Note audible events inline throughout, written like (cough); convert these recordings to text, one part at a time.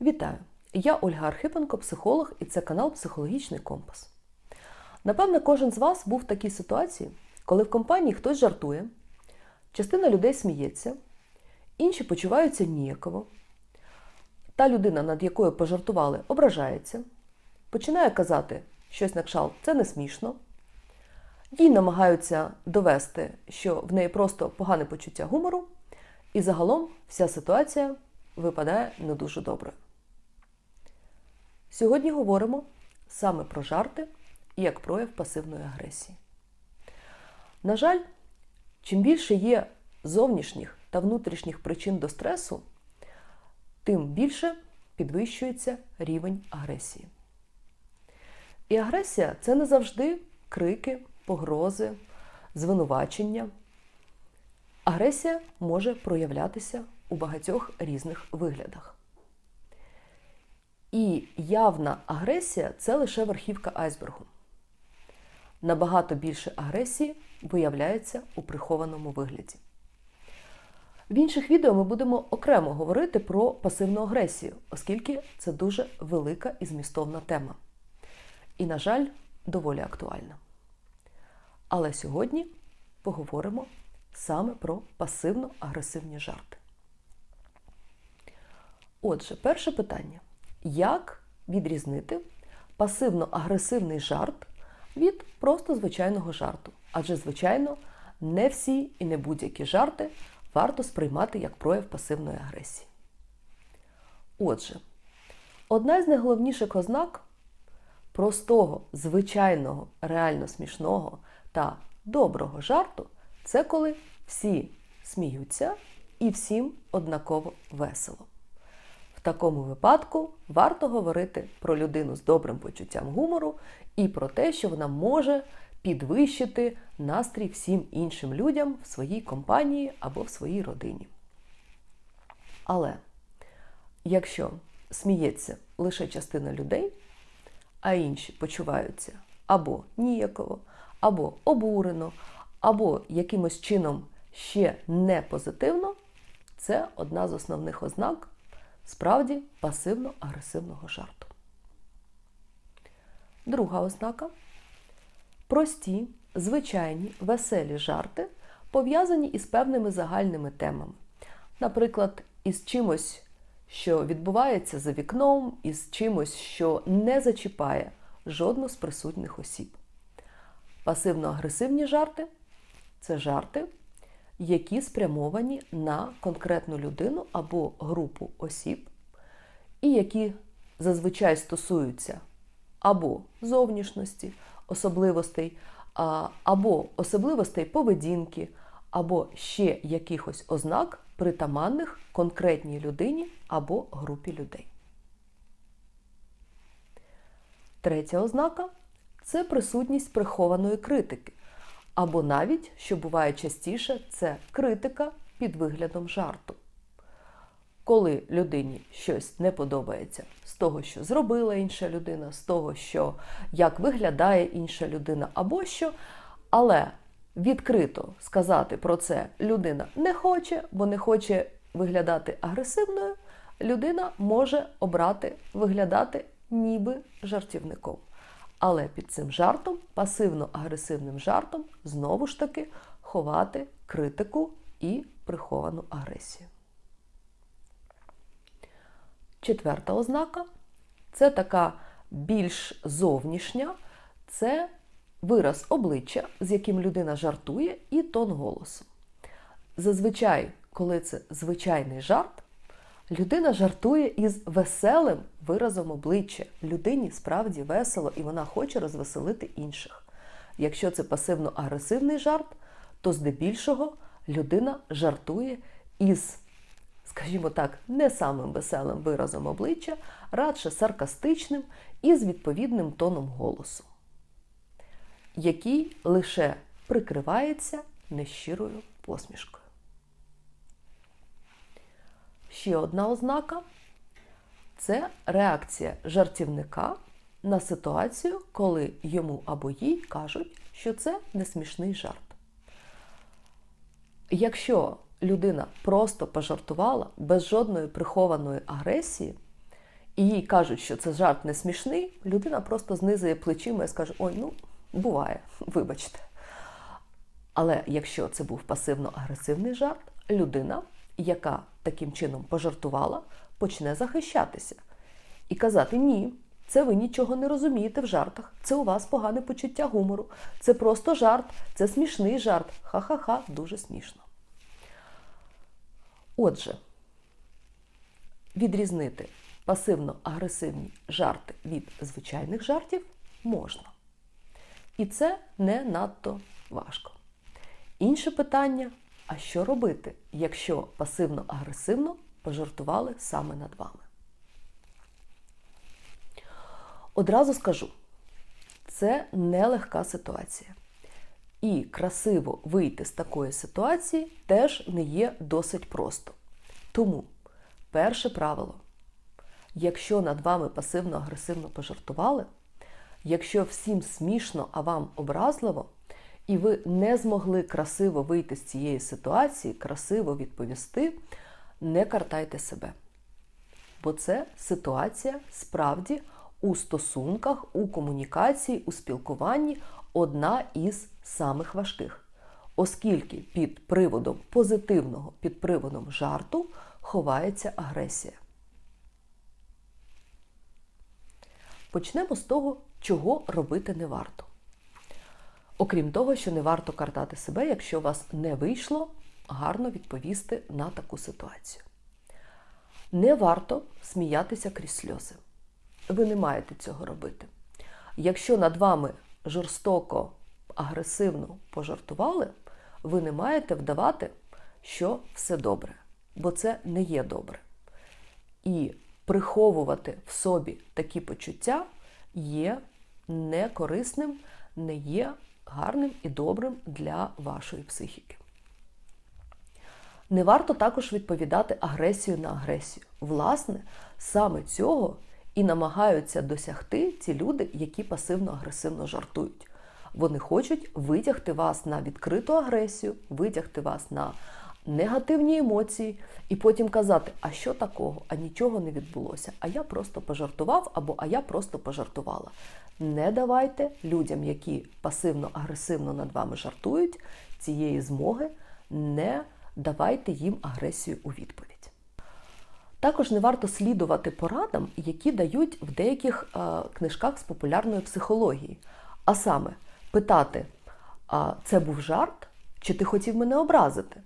Вітаю! Я Ольга Архипенко, психолог, і це канал Психологічний Компас. Напевне, кожен з вас був в такій ситуації, коли в компанії хтось жартує, частина людей сміється, інші почуваються ніяково. Та людина, над якою пожартували, ображається, починає казати щось на кшалт це не смішно. Їй намагаються довести, що в неї просто погане почуття гумору, і загалом вся ситуація випадає не дуже добре. Сьогодні говоримо саме про жарти і як прояв пасивної агресії. На жаль, чим більше є зовнішніх та внутрішніх причин до стресу, тим більше підвищується рівень агресії. І агресія це не завжди крики, погрози, звинувачення. Агресія може проявлятися у багатьох різних виглядах. І явна агресія це лише верхівка айсбергу. Набагато більше агресії виявляється у прихованому вигляді. В інших відео ми будемо окремо говорити про пасивну агресію, оскільки це дуже велика і змістовна тема. І, на жаль, доволі актуальна. Але сьогодні поговоримо саме про пасивно-агресивні жарти. Отже, перше питання: як відрізнити пасивно-агресивний жарт від просто звичайного жарту? Адже, звичайно, не всі і не будь-які жарти варто сприймати як прояв пасивної агресії. Отже, одна з найголовніших ознак простого, звичайного, реально смішного та доброго жарту це коли всі сміються і всім однаково весело. Такому випадку варто говорити про людину з добрим почуттям гумору і про те, що вона може підвищити настрій всім іншим людям в своїй компанії або в своїй родині. Але якщо сміється лише частина людей, а інші почуваються або ніяково, або обурено, або якимось чином ще не позитивно, це одна з основних ознак справді пасивно-агресивного жарту. Друга ознака прості, звичайні, веселі жарти, пов'язані із певними загальними темами. Наприклад, із чимось, що відбувається за вікном, із чимось, що не зачіпає жодну з присутніх осіб. Пасивно-агресивні жарти це жарти, які спрямовані на конкретну людину або групу осіб, і які зазвичай стосуються або зовнішності, особливостей, або особливостей поведінки, або ще якихось ознак, притаманних конкретній людині або групі людей. Третя ознака це присутність прихованої критики. Або навіть, що буває частіше, це критика під виглядом жарту. Коли людині щось не подобається з того, що зробила інша людина, з того, що як виглядає інша людина, або що, але відкрито сказати про це людина не хоче, бо не хоче виглядати агресивною, людина може обрати виглядати ніби жартівником. Але під цим жартом, пасивно-агресивним жартом, знову ж таки ховати критику і приховану агресію. Четверта ознака це така більш зовнішня, це вираз обличчя, з яким людина жартує, і тон голосу. Зазвичай, коли це звичайний жарт, людина жартує із веселим виразом обличчя. Людині справді весело і вона хоче розвеселити інших. Якщо це пасивно-агресивний жарт, то здебільшого людина жартує із скажімо так, не самим веселим виразом обличчя, радше саркастичним і з відповідним тоном голосу, який лише прикривається нещирою посмішкою. Ще одна ознака це реакція жартівника на ситуацію, коли йому або їй кажуть, що це не смішний жарт. Якщо людина просто пожартувала без жодної прихованої агресії, і їй кажуть, що це жарт не смішний, людина просто знизує плечима і скаже: Ой, ну буває, (laughs) вибачте. Але якщо це був пасивно-агресивний жарт, людина, яка таким чином пожартувала, почне захищатися і казати Ні, це ви нічого не розумієте в жартах, це у вас погане почуття гумору, це просто жарт, це смішний жарт. Ха-ха-ха, дуже смішно. Отже, відрізнити пасивно-агресивні жарти від звичайних жартів можна. І це не надто важко. Інше питання: а що робити, якщо пасивно-агресивно пожартували саме над вами? Одразу скажу, це нелегка ситуація. І красиво вийти з такої ситуації теж не є досить просто. Тому перше правило: якщо над вами пасивно-агресивно пожартували, якщо всім смішно, а вам образливо, і ви не змогли красиво вийти з цієї ситуації, красиво відповісти, не картайте себе. Бо це ситуація справді у стосунках, у комунікації, у спілкуванні одна із самих важких, оскільки під приводом позитивного, під приводом жарту ховається агресія. Почнемо з того, чого робити не варто. Окрім того, що не варто картати себе, якщо у вас не вийшло гарно відповісти на таку ситуацію. Не варто сміятися крізь сльози. Ви не маєте цього робити. Якщо над вами жорстоко, агресивно пожартували, ви не маєте вдавати, що все добре, бо це не є добре. І приховувати в собі такі почуття є некорисним, не є гарним і добрим для вашої психіки. Не варто також відповідати агресію на агресію. Власне, саме цього і намагаються досягти ці люди, які пасивно-агресивно жартують. Вони хочуть витягти вас на відкриту агресію, витягти вас на негативні емоції, і потім казати, а що такого, а нічого не відбулося. А я просто пожартував або а я просто пожартувала. Не давайте людям, які пасивно-агресивно над вами жартують, цієї змоги, не давайте їм агресію у відповідь. Також не варто слідувати порадам, які дають в деяких е, книжках з популярної психології. А саме питати, а це був жарт, чи ти хотів мене образити?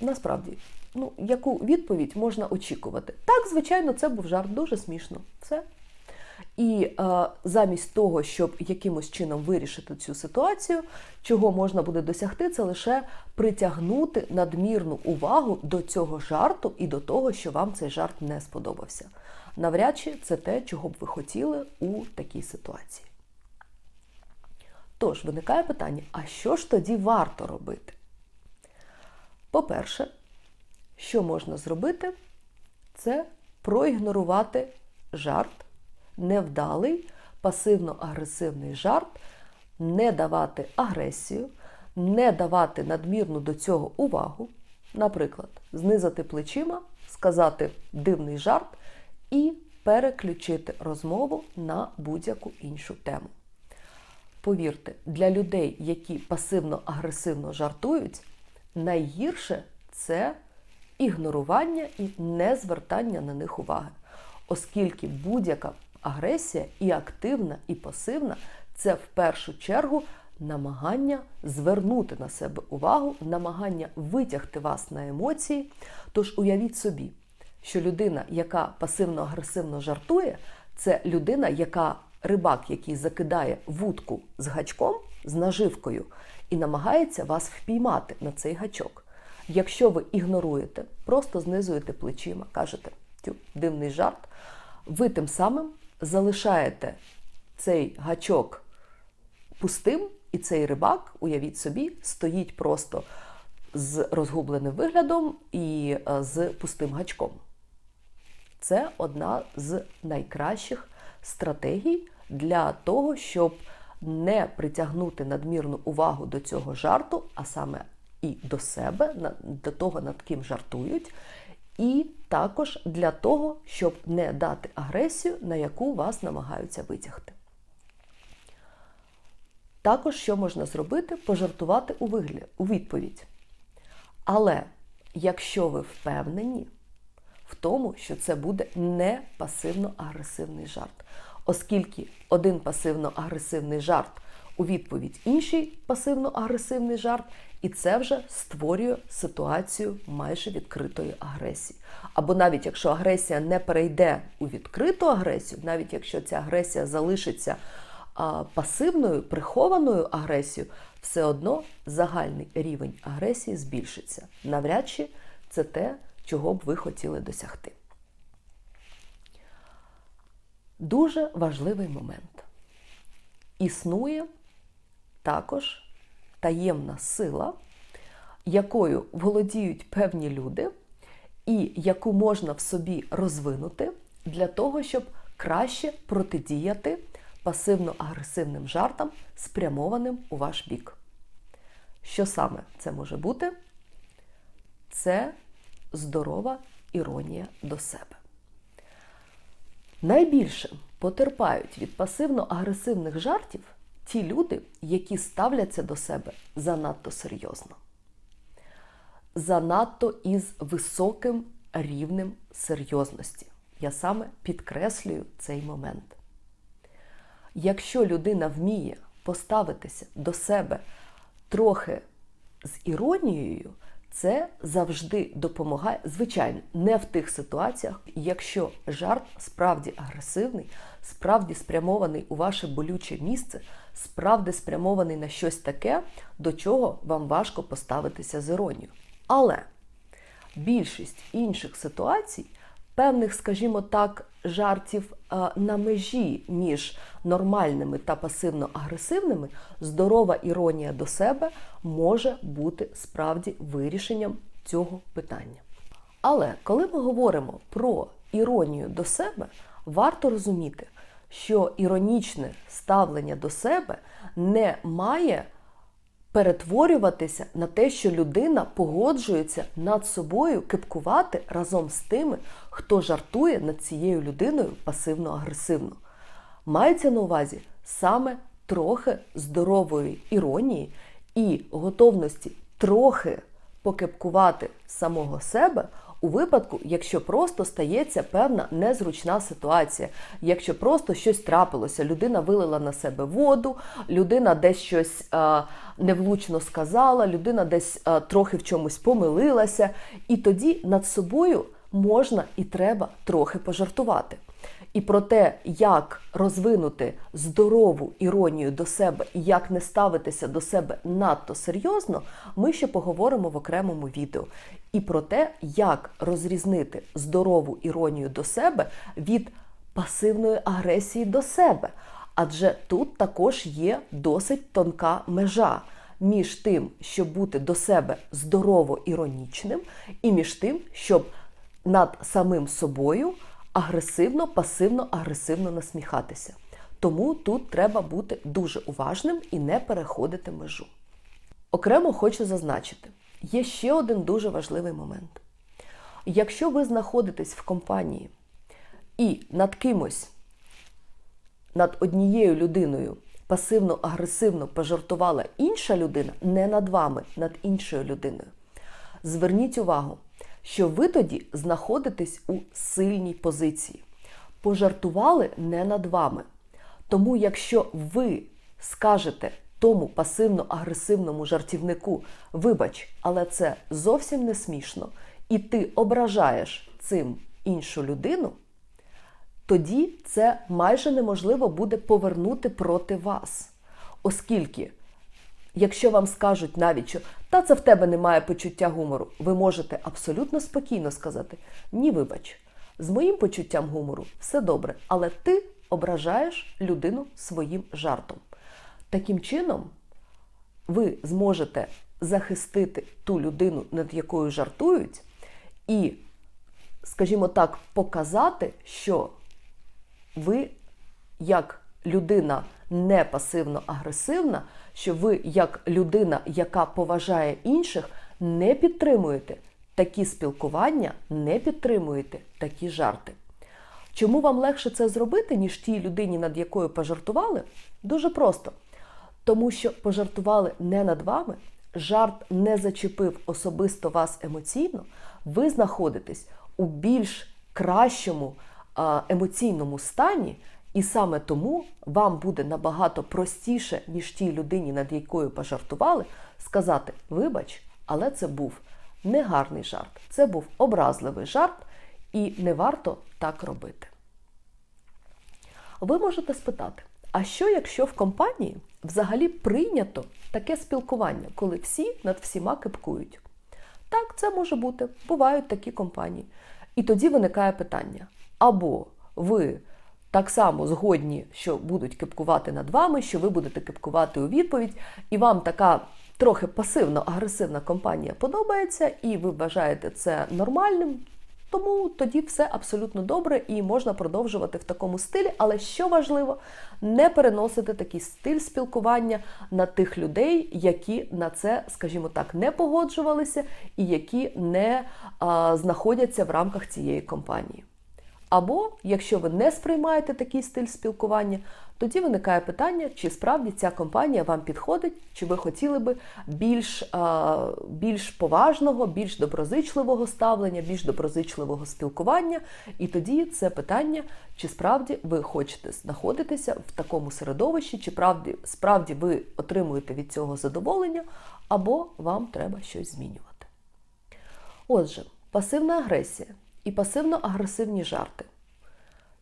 Насправді, ну, яку відповідь можна очікувати? Так, звичайно, це був жарт, дуже смішно. Все. І е, замість того, щоб якимось чином вирішити цю ситуацію, чого можна буде досягти, це лише притягнути надмірну увагу до цього жарту і до того, що вам цей жарт не сподобався. Навряд чи це те, чого б ви хотіли у такій ситуації. Тож, виникає питання: а що ж тоді варто робити? По-перше, що можна зробити, це проігнорувати жарт невдалий пасивно-агресивний жарт, не давати агресію, не давати надмірну до цього увагу. Наприклад, знизати плечима, сказати дивний жарт і переключити розмову на будь-яку іншу тему. Повірте, для людей, які пасивно-агресивно жартують, найгірше це ігнорування і незвертання на них уваги, оскільки будь-яка агресія і активна, і пасивна це в першу чергу намагання звернути на себе увагу, намагання витягти вас на емоції. Тож уявіть собі, що людина, яка пасивно-агресивно жартує, це людина, яка рибак, який закидає вудку з гачком, з наживкою, і намагається вас впіймати на цей гачок. Якщо ви ігноруєте, просто знизуєте плечима, кажете, тю, дивний жарт, ви тим самим залишаєте цей гачок пустим, і цей рибак, уявіть собі, стоїть просто з розгубленим виглядом і е, з пустим гачком. Це одна з найкращих стратегій для того, щоб не притягнути надмірну увагу до цього жарту, а саме і до себе, до того, над ким жартують, і також для того, щоб не дати агресію, на яку вас намагаються витягти. Також, що можна зробити, пожартувати у вигляд, у відповідь. Але якщо ви впевнені в тому, що це буде не пасивно-агресивний жарт, оскільки один пасивно-агресивний жарт у відповідь інший пасивно-агресивний жарт, і це вже створює ситуацію майже відкритої агресії. Або навіть якщо агресія не перейде у відкриту агресію, навіть якщо ця агресія залишиться а, пасивною, прихованою агресією, все одно загальний рівень агресії збільшиться. Навряд чи це те, чого б ви хотіли досягти. Дуже важливий момент. Існує також таємна сила, якою володіють певні люди, і яку можна в собі розвинути для того, щоб краще протидіяти пасивно-агресивним жартам, спрямованим у ваш бік. Що саме це може бути? Це здорова іронія до себе. Найбільше потерпають від пасивно-агресивних жартів ті люди, які ставляться до себе занадто серйозно, занадто із високим рівнем серйозності. Я саме підкреслюю цей момент. Якщо людина вміє поставитися до себе трохи з іронією, це завжди допомагає, звичайно, не в тих ситуаціях, якщо жарт справді агресивний, справді спрямований у ваше болюче місце, справді спрямований на щось таке, до чого вам важко поставитися з іронією. Але більшість інших ситуацій, певних, скажімо так, жартів на межі між нормальними та пасивно-агресивними, здорова іронія до себе може бути справді вирішенням цього питання. Але коли ми говоримо про іронію до себе, варто розуміти, що іронічне ставлення до себе не має перетворюватися на те, що людина погоджується над собою кипкувати разом з тими, хто жартує над цією людиною пасивно-агресивно. Мається на увазі саме трохи здорової іронії і готовності трохи покипкувати самого себе у випадку, якщо просто стається певна незручна ситуація, якщо просто щось трапилося, людина вилила на себе воду, людина десь щось е, невлучно сказала, людина десь е, трохи в чомусь помилилася, і тоді над собою можна і треба трохи пожартувати. І про те, як розвинути здорову іронію до себе і як не ставитися до себе надто серйозно, ми ще поговоримо в окремому відео. І про те, як розрізнити здорову іронію до себе від пасивної агресії до себе. Адже тут також є досить тонка межа між тим, щоб бути до себе здорово іронічним, і між тим, щоб над самим собою агресивно, пасивно, агресивно насміхатися. Тому тут треба бути дуже уважним і не переходити межу. Окремо хочу зазначити, є ще один дуже важливий момент. Якщо ви знаходитесь в компанії і над кимось, над однією людиною пасивно-агресивно пожартувала інша людина, не над вами, над іншою людиною, зверніть увагу, що ви тоді знаходитесь у сильній позиції. Пожартували не над вами. Тому, якщо ви скажете тому пасивно-агресивному жартівнику, вибач, але це зовсім не смішно, і ти ображаєш цим іншу людину, тоді це майже неможливо буде повернути проти вас. Оскільки Якщо вам скажуть навіть, що та це в тебе немає почуття гумору, ви можете абсолютно спокійно сказати: Ні, вибач, з моїм почуттям гумору все добре, але ти ображаєш людину своїм жартом. Таким чином, ви зможете захистити ту людину, над якою жартують, і, скажімо так, показати, що ви як людина не пасивно-агресивна, що ви, як людина, яка поважає інших, не підтримуєте такі спілкування, не підтримуєте такі жарти. Чому вам легше це зробити, ніж тій людині, над якою пожартували? Дуже просто. Тому що пожартували не над вами, жарт не зачепив особисто вас емоційно, ви знаходитесь у більш кращому емоційному стані, і саме тому вам буде набагато простіше, ніж тій людині, над якою пожартували, сказати: Вибач, але це був негарний жарт, це був образливий жарт, і не варто так робити. Ви можете спитати, а що якщо в компанії взагалі прийнято таке спілкування, коли всі над всіма кипкують? Так, це може бути, бувають такі компанії. І тоді виникає питання: або ви так само згодні, що будуть кипкувати над вами, що ви будете кипкувати у відповідь, і вам така трохи пасивно-агресивна компанія подобається, і ви вважаєте це нормальним. Тому тоді все абсолютно добре і можна продовжувати в такому стилі. Але що важливо, не переносити такий стиль спілкування на тих людей, які на це, скажімо так, не погоджувалися і які не а, знаходяться в рамках цієї компанії. Або, якщо ви не сприймаєте такий стиль спілкування, тоді виникає питання, чи справді ця компанія вам підходить, чи ви хотіли би більш, більш поважного, більш доброзичливого ставлення, більш доброзичливого спілкування. І тоді це питання, чи справді ви хочете знаходитися в такому середовищі, чи правді, справді ви отримуєте від цього задоволення, або вам треба щось змінювати. Отже, пасивна агресія і пасивно-агресивні жарти.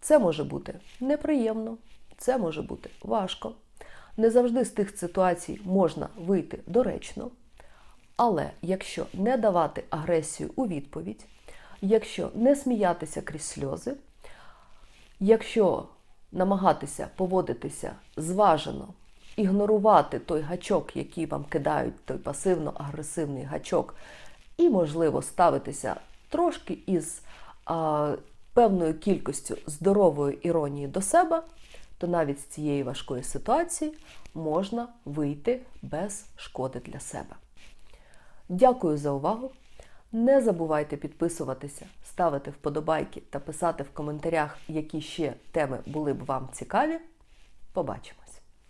Це може бути неприємно, це може бути важко. Не завжди з тих ситуацій можна вийти доречно. Але якщо не давати агресію у відповідь, якщо не сміятися крізь сльози, якщо намагатися поводитися зважено, ігнорувати той гачок, який вам кидають, той пасивно-агресивний гачок, і, можливо, ставитися трошки із а, певною кількістю здорової іронії до себе, то навіть з цієї важкої ситуації можна вийти без шкоди для себе. Дякую за увагу! Не забувайте підписуватися, ставити вподобайки та писати в коментарях, які ще теми були б вам цікаві. Побачимо!